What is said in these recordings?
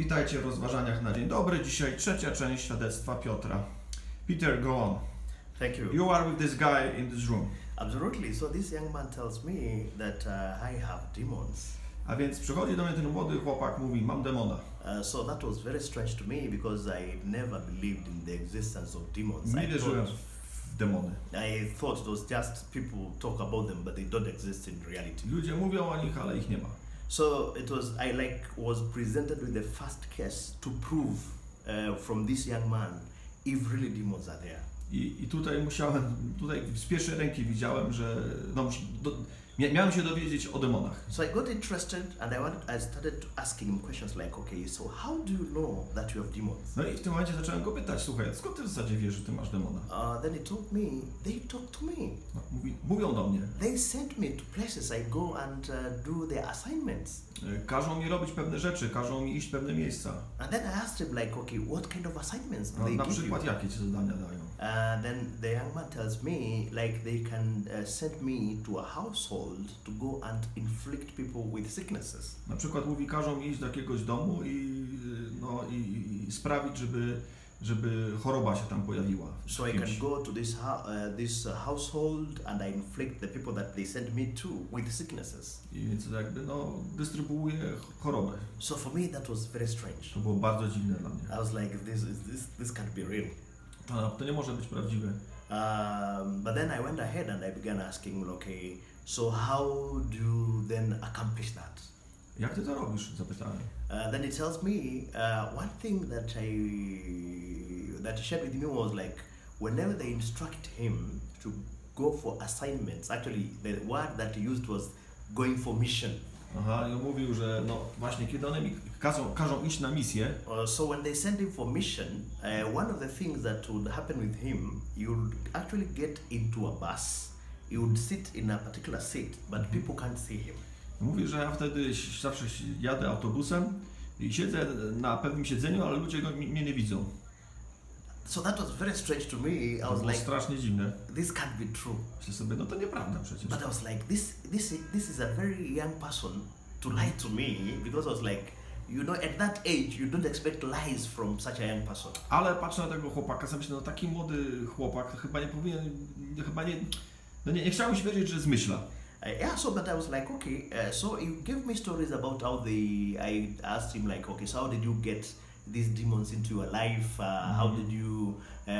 Witajcie w rozważaniach na dzień dobry. Dzisiaj trzecia część świadectwa Piotra. Peter, go on. Thank you. You are with this guy in this room. Absolutely. So this young man tells me that uh, I have demons. A więc przychodzi do mnie ten młody chłopak, mówi, mam demona. Uh, so that was very strange to me because I never believed in the existence of demons. Nie wierzyłem w demony. I thought it was just people talk about them, but they don't exist in reality. Ludzie mówią o nich, ale ich nie ma. So it was I like was presented with the first case to prove uh, from this young man if really demons are there. I, I tutaj musiałem, tutaj z pierwszej ręki widziałem, że no, do, miałem się dowiedzieć o demonach. So I got interested and I wanted, I started asking him questions like, okay, so how do you know that you have demons? No i w tym momencie zacząłem go pytać, słuchaj, skąd ty w zasadzie wiesz, że ty masz demona? Uh, then he told me, they talk to me. No, mówi, mówią do mnie, They send me to places I go and uh, do their assignments. y, każą mi robić pewne rzeczy, każą mi iść w pewne miejsca. And then I asked him, like, okay, what kind of assignments do No, they na give you? przykład jakie ci zadania dają? Uh, then the young man tells me, like, they can uh, send me to a household to go and inflict people with sicknesses. Na przykład mówi, każą iść do jakiegoś domu i, no, i, i sprawić, żeby, żeby choroba się tam pojawiła. So I can go to this uh, this household and I inflict the people that they send me to with sicknesses. I więc jakby no, dystrybuuje chorobę. So for me, that was very strange. To było bardzo dziwne dla mnie. I was like, this is this this can't be real. To, to nie może być prawdziwe. Um, but then I went ahead and I began asking, okay, so how do you then accomplish that? Jak ty to robisz? Zapytałem. Uh, then he tells me uh, one thing that I that he shared with me was like whenever they instruct him to go for assignments. Actually, the word that he used was going for mission. Aha, i on mówił, że no właśnie, kiedy one mi każą, każą iść na misję, Uh, so when they send him for mission, uh, one of the things that would happen with him, he would actually get into a bus. He would sit in a particular seat, but people can't see him. mówi, że ja wtedy zawsze jadę autobusem i siedzę na pewnym siedzeniu, ale ludzie go, mnie nie widzą. So that was very strange to me. I To was like, strasznie dziwne. this can't be true. Myślę sobie, no to nieprawda przecież. But I was like, this, this, is- this is a very young person to lie to me because I was like, you know, at that age, you don't expect lies from such a young person. Ale patrzę na tego chłopaka, sobie myślę, no taki młody chłopak to chyba nie powinien, nie- chyba nie, no nie, nie chciałem się wierzyć, że zmyśla. Uh, yeah, so but I was like, okay, uh, so he gave me stories about how they. I asked him like, okay, so how did you get these demons into your life? Uh, How did you uh,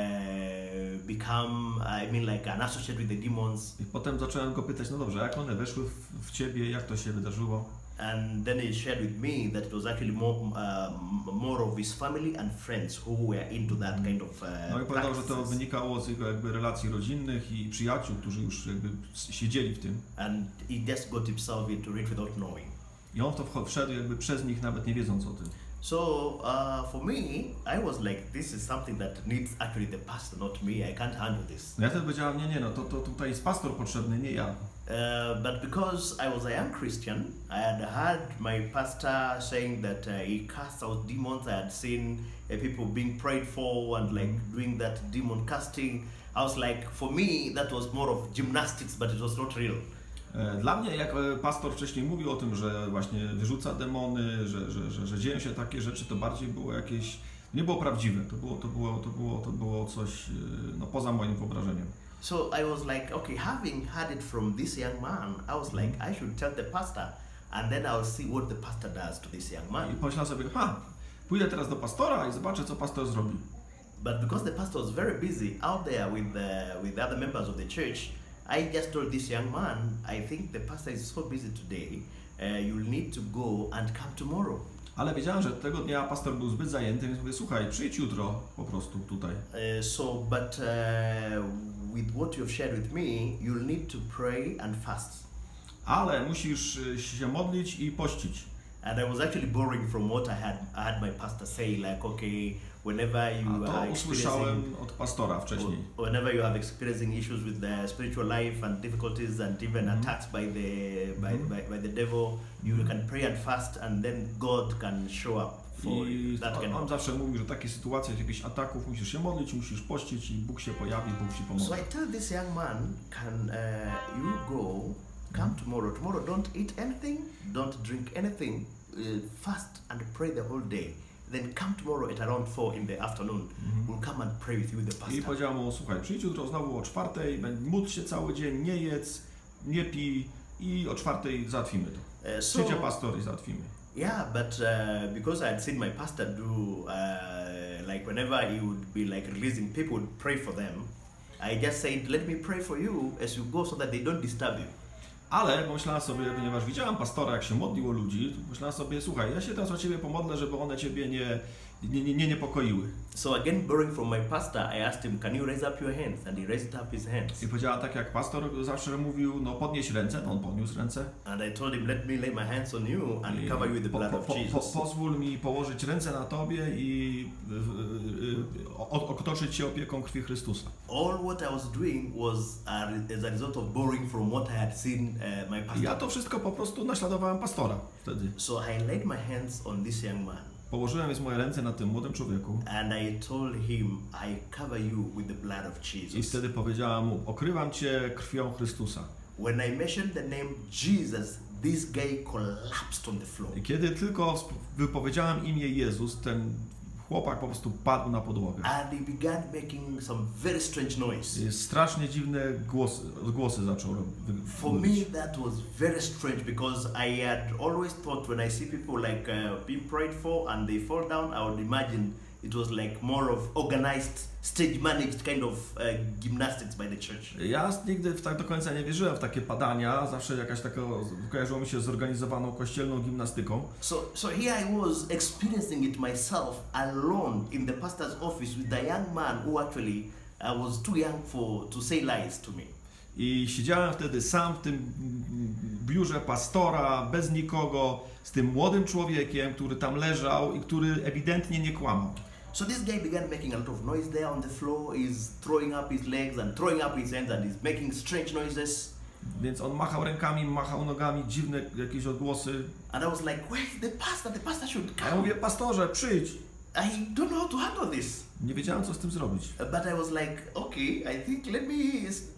become? I mean, like an associate with the demons. I potem zacząłem go pytać, no dobrze, jak one weszły w, w ciebie, jak to się wydarzyło? And then he shared with me that it was actually more, um, more of his family and friends who were into that kind of. Uh, No i powiedział, że to wynikało z jego jakby relacji rodzinnych i przyjaciół, którzy już jakby siedzieli w tym. and he just got himself into it without knowing. I on w to wszedł jakby przez nich, nawet nie wiedząc o tym. So uh, for me, I was like, this is something that needs actually the pastor, not me. I can't handle this. No ja wtedy powiedziałem, nie, nie, no to, to tutaj jest pastor potrzebny, nie ja. Uh, but because I was a young Christian, I had heard my pastor saying that uh, he casts out demons. I had seen uh, people being prayed for and like doing that demon casting. I was like, for me, that was more of gymnastics, but it was not real. E, Dla mnie, jak e, pastor wcześniej mówił o tym, że właśnie wyrzuca demony, że, że, że, że dzieją się takie rzeczy, to bardziej było jakieś, nie było prawdziwe, to było, to było, to było, to było coś e, no, poza moim wyobrażeniem. So I was like, okay, having heard it from this young man, I was like, I should tell the pastor, and then I'll see what the pastor does to this young I man. pomyślałem sobie, ha, pójdę teraz do pastora i zobaczę, co pastor zrobi. But because the pastor was very busy out there with the, with the other members of the church, I just told this young man, I think the pastor is so busy today, uh, you'll need to go and come tomorrow. Ale wiedziałem, że tego dnia pastor był zbyt zajęty, więc mówię, słuchaj, przyjdź jutro po prostu tutaj. Uh, so, but uh, with what you've shared with me, you'll need to pray and fast. Ale musisz e, się modlić i pościć. And I was actually borrowing from what I had I had my pastor say, like, okay, whenever you are experiencing usłyszałem od pastora wcześniej. whenever you have experiencing issues with the spiritual life and difficulties and even Mhm. attacks by the by, Mhm. by, by the devil, you can pray and fast and then God can show up for I that on, on zawsze mówił, że takie sytuacje, jakichś ataków, musisz się modlić, musisz pościć i Bóg się pojawi, Bóg ci So. I tell this young man, can uh, you go, come tomorrow. Tomorrow don't eat anything, don't drink anything, uh, fast and pray the whole day. then come tomorrow at around 4 in the afternoon. We'll come and pray with you with the I pastor. powiedział mu, słuchaj, przyjdź jutro znowu o czwartej, módl się cały dzień, nie jedz, nie pij i o czwartej załatwimy to. Uh, so, Przyjdzie pastor i załatwimy. yeah, but uh, because I had seen my pastor do, uh, like whenever he would be like releasing people, would pray for them, I just said, let me pray for you as you go so that they don't disturb you. Ale pomyślałem sobie, ponieważ widziałem pastora, jak się modlił o ludzi, to pomyślałem sobie, słuchaj, ja się teraz o ciebie pomodlę, żeby one ciebie nie, nie, nie, nie niepokoiły. So again, borrowing from my pastor, I asked him, can you raise up your hands? And he raised up his hands. I powiedziała tak, jak pastor zawsze mówił, no podnieś ręce, no on podniósł ręce. And I told him, let me lay my hands on you and I cover you with the blood po, of po, po, Jesus. pozwól mi położyć ręce na tobie i otoczyć cię opieką krwi Chrystusa. All what I was doing was as a result of borrowing from what I had seen uh, my pastor. ja to wszystko po prostu naśladowałem pastora wtedy. So I laid my hands on this young man Położyłem więc moje ręce na tym młodym człowieku and I told him, I cover you with the blood of i Jesus. wtedy powiedziałam mu, okrywam cię krwią Chrystusa. When I mentioned the name Jesus, this guy collapsed on the floor. I kiedy tylko wypowiedziałem imię Jezus, ten chłopak po prostu padł na podłogę. And he began making some very strange noise. I strasznie dziwne głosy, głosy zaczął robić. For me, that was very strange because I had always thought when I see people like uh, being prayed for and they fall down, I would imagine it was like more of organized, stage managed kind of uh, gymnastics by the church. Ja nigdy w tak do końca nie wierzyłem w takie padania, zawsze jakaś taka kojarzyło mi się z zorganizowaną kościelną gimnastyką. So, so here I was experiencing it myself alone in the pastor's office with the young man who actually uh, was too young for to say lies to me. I siedziałem wtedy sam w tym biurze pastora, bez nikogo, z tym młodym człowiekiem, który tam leżał i który ewidentnie nie kłamał. So this guy began making a lot of noise there on the floor. He's throwing up his legs and throwing up his hands and he's making strange noises. Więc on machał rękami, machał nogami, dziwne jakieś odgłosy. And I was like, where's the pastor? The pastor should A ja come. mówię, pastorze, przyjdź. I don't know how to handle this. Nie wiedziałem, co z tym zrobić. But I was like, okay, I think let me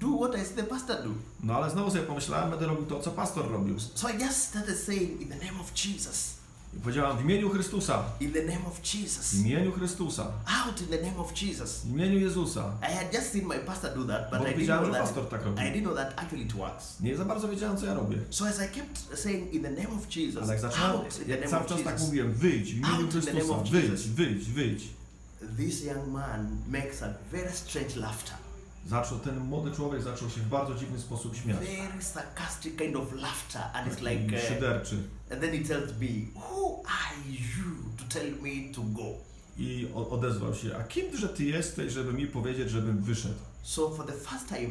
do what I see the pastor do. No ale znowu sobie pomyślałem, będę robił to, co pastor robił. So I just started saying, in the name of Jesus, I powiedziałem w imieniu Chrystusa, in the name of Jesus, w imieniu Chrystusa, out in the name of Jesus. w imieniu Jezusa. I had just seen my pastor do that, but Bo I didn't know that. pastor tak I didn't know that actually it works. Nie za bardzo wiedziałem, co ja robię. So as I kept saying, in the name of Jesus, Ale jak zacząłem, name cały of czas tak mówiłem, wyjdź w imieniu Chrystusa, wyjdź, wyjdź, wyjdź. this young man makes a very strange laughter. Zaczął, ten młody człowiek zaczął się w bardzo dziwny sposób śmiać. Very sarcastic kind of laughter, and it's Taki like, uh, szyderczy. and then he tells me, "Who are you to tell me to go?" I odezwał się, a kimże ty jesteś, żeby mi powiedzieć, żebym wyszedł? So for the first time,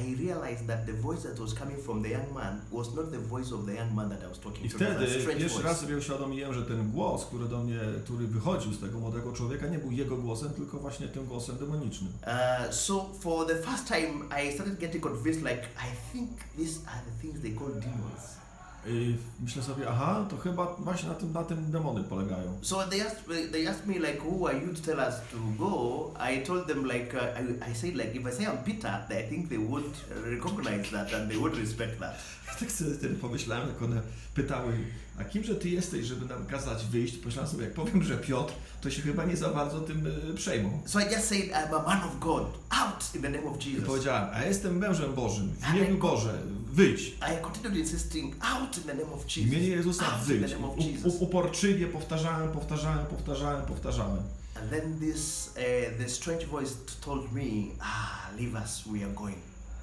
I realized that the voice that was coming from the young man was not the voice of the young man that I was talking I to. Wtedy pierwszy raz sobie uświadomiłem, że ten głos, który do mnie, który wychodził z tego młodego człowieka, nie był jego głosem, tylko właśnie tym głosem demonicznym. Uh, so for the first time, I started getting convinced. Like I think these are the things they call demons. I myślę sobie, aha, to chyba właśnie na tym, na tym demony polegają. So they asked they asked me like, "Who are you to tell us to go?" I told them like uh, I, I said like if I say I'm Peter, I think they would recognize that and they would respect that. Tak sobie wtedy pomyślałem, jak one pytały, a kimże ty jesteś, żeby nam kazać wyjść? Pomyślałem sobie, jak powiem, że Piotr, to się chyba nie za bardzo tym y, przejmą. So I just said I'm a man of God, out in the name of I Jesus. powiedziałem, a jestem mężem Bożym, w imieniu Boże, wyjdź. I continued insisting, out in the name of W Jesus. imieniu Jezusa out in the wyjdź. name of U, Jesus. u, uporczywie powtarzałem, powtarzałem, powtarzałem, powtarzałem. And then this uh, the strange voice told me, "Ah, leave us, we are going."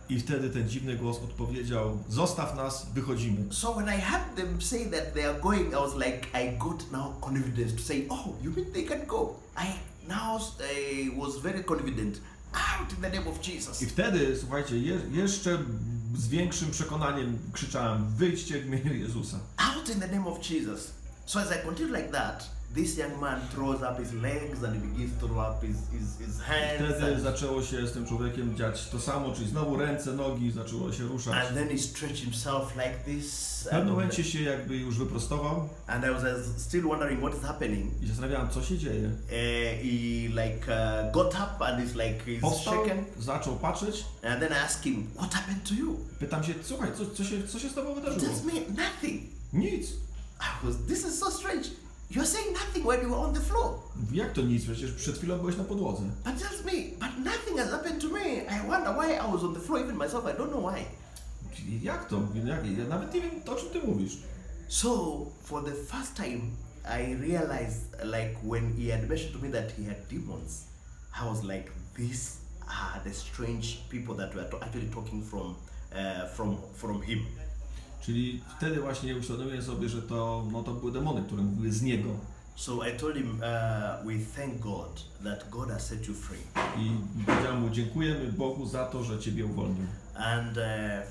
I wtedy ten dziwny głos odpowiedział, zostaw nas, wychodzimy. So when I heard them say that they are going, I was like, I got now confidence to say, oh, you mean they can go? I now uh, was very confident. Out in the name of Jesus. I wtedy, słuchajcie, je, jeszcze z większym przekonaniem krzyczałem, wyjdźcie w imieniu Jezusa. Out in the name of Jesus. So as I continued like that, this young man throws up his legs and he begins to throw up his, his, his hands. Wtedy And, zaczęło się z tym człowiekiem dziać to samo, czyli znowu ręce, nogi, zaczęło się ruszać. and then he stretched himself like this. W pewnym momencie się jakby już wyprostował and I was uh, still wondering what is happening. i się zastanawiałem, co się dzieje. Uh, he like uh, got up and he's like he's Powstał, shaken. zaczął patrzeć. And then I asked him, what happened to you? Pytam się, słuchaj, co, co, się, co się z tobą He wydarzyło? me nothing. Nic. I was, this is so strange. You're saying nothing when you were on the floor. Jak to nic, przecież przed chwilą byłeś na podłodze. But tells me, but nothing has happened to me. I wonder why I was on the floor, even myself, I don't know why. Czyli jak to? Jak? Ja nawet nie wiem, o czym ty mówisz. So, for the first time, I realized, like, when he had mentioned to me that he had demons, I was like, these are the strange people that were to- actually talking from, uh, from, from him. Czyli wtedy właśnie uświadomiłem sobie, że to, no, to były demony, które mówiły z niego. So I told him, uh, we thank God that God has set you free. I powiedziałem mu, dziękujemy Bogu za to, że Ciebie uwolnił. And uh,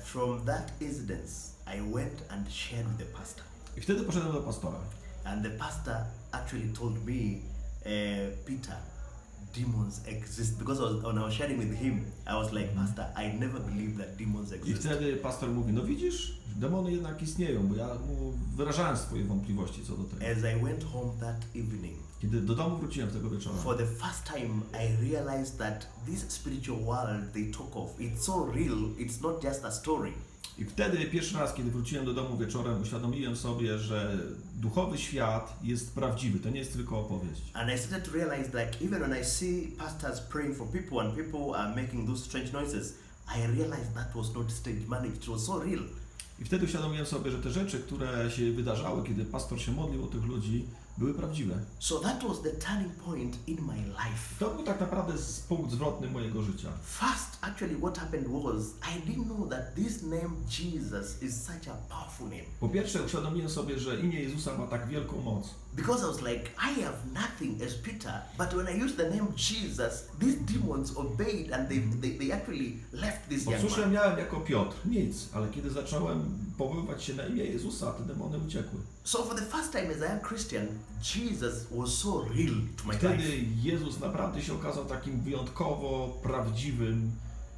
from that incident, I went and shared with the pastor. I wtedy poszedłem do pastora. And the pastor actually told me, uh, Peter, demons exist. Because I was, when I was sharing with him, I was like, Pastor, I never believed that demons I exist. wtedy pastor mówi, no widzisz, demony jednak istnieją, bo ja mu wyrażałem swoje wątpliwości co do tego. As I went home that evening, Kiedy do domu wróciłem tego wieczora, for the first time, I realized that this spiritual world they talk of, it's so real, it's not just a story. I wtedy pierwszy raz, kiedy wróciłem do domu wieczorem, uświadomiłem sobie, że duchowy świat jest prawdziwy, to nie jest tylko opowieść. And I started to realize like even when I see pastors praying for people and people are making those strange noises, I realized that was not stage managed, it was so real. I wtedy uświadomiłem sobie, że te rzeczy, które się wydarzały, kiedy pastor się modlił o tych ludzi, były prawdziwe. So that was the turning point in my life. To był tak naprawdę punkt zwrotny mojego życia. First, actually, what happened was I didn't know that this name Jesus is such a powerful name. Po pierwsze, uświadomiłem sobie, że imię Jezusa ma tak wielką moc. Because I was like, I have nothing as Peter, but when I used the name Jesus, these demons obeyed and they, they, they actually left this young man. miałem jako Piotr? Nic, ale kiedy zacząłem powoływać się na imię Jezusa, te demony uciekły. So for the first time as a Christian, Jesus was so real to my Wtedy life. Jezus naprawdę się okazał takim wyjątkowo prawdziwym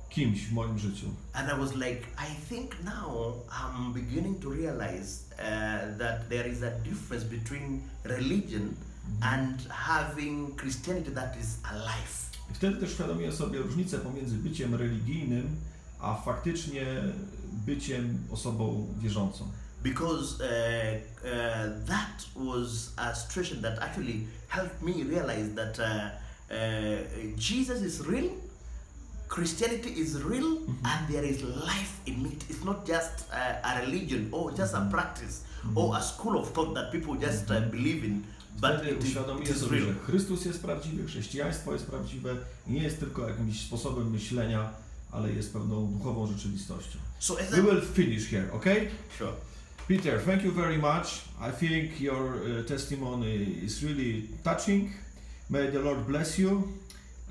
kimś w moim życiu. And I was like, I think now I'm beginning to realize uh, that there is a difference between religion and having Christianity that is alive. I wtedy też uświadomiłem sobie różnicę pomiędzy byciem religijnym, a faktycznie byciem osobą wierzącą. Because uh, uh, that was a situation that actually helped me realize that uh, uh, Jesus is real, Christianity is real, and there is life in it. It's not just uh, a religion or just a practice or a school of thought that people just uh, believe in, but it is sobie, real. że Chrystus jest prawdziwy, chrześcijaństwo jest prawdziwe nie jest tylko jakimś sposobem myślenia, ale jest pewną duchową rzeczywistością. So We will finish here, okay? sure. Peter, thank you very much. I think your uh, testimony is really touching. May the Lord bless you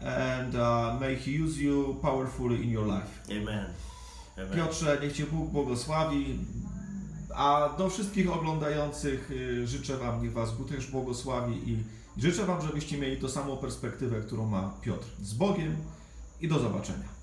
and uh, may He use you powerfully in your life. Amen. Amen. Piotrze, niech Cię Bóg błogosławi. A do wszystkich oglądających y, życzę Wam, niech Was Bóg też błogosławi i życzę Wam, żebyście mieli tą samą perspektywę, którą ma Piotr. Z Bogiem i do zobaczenia.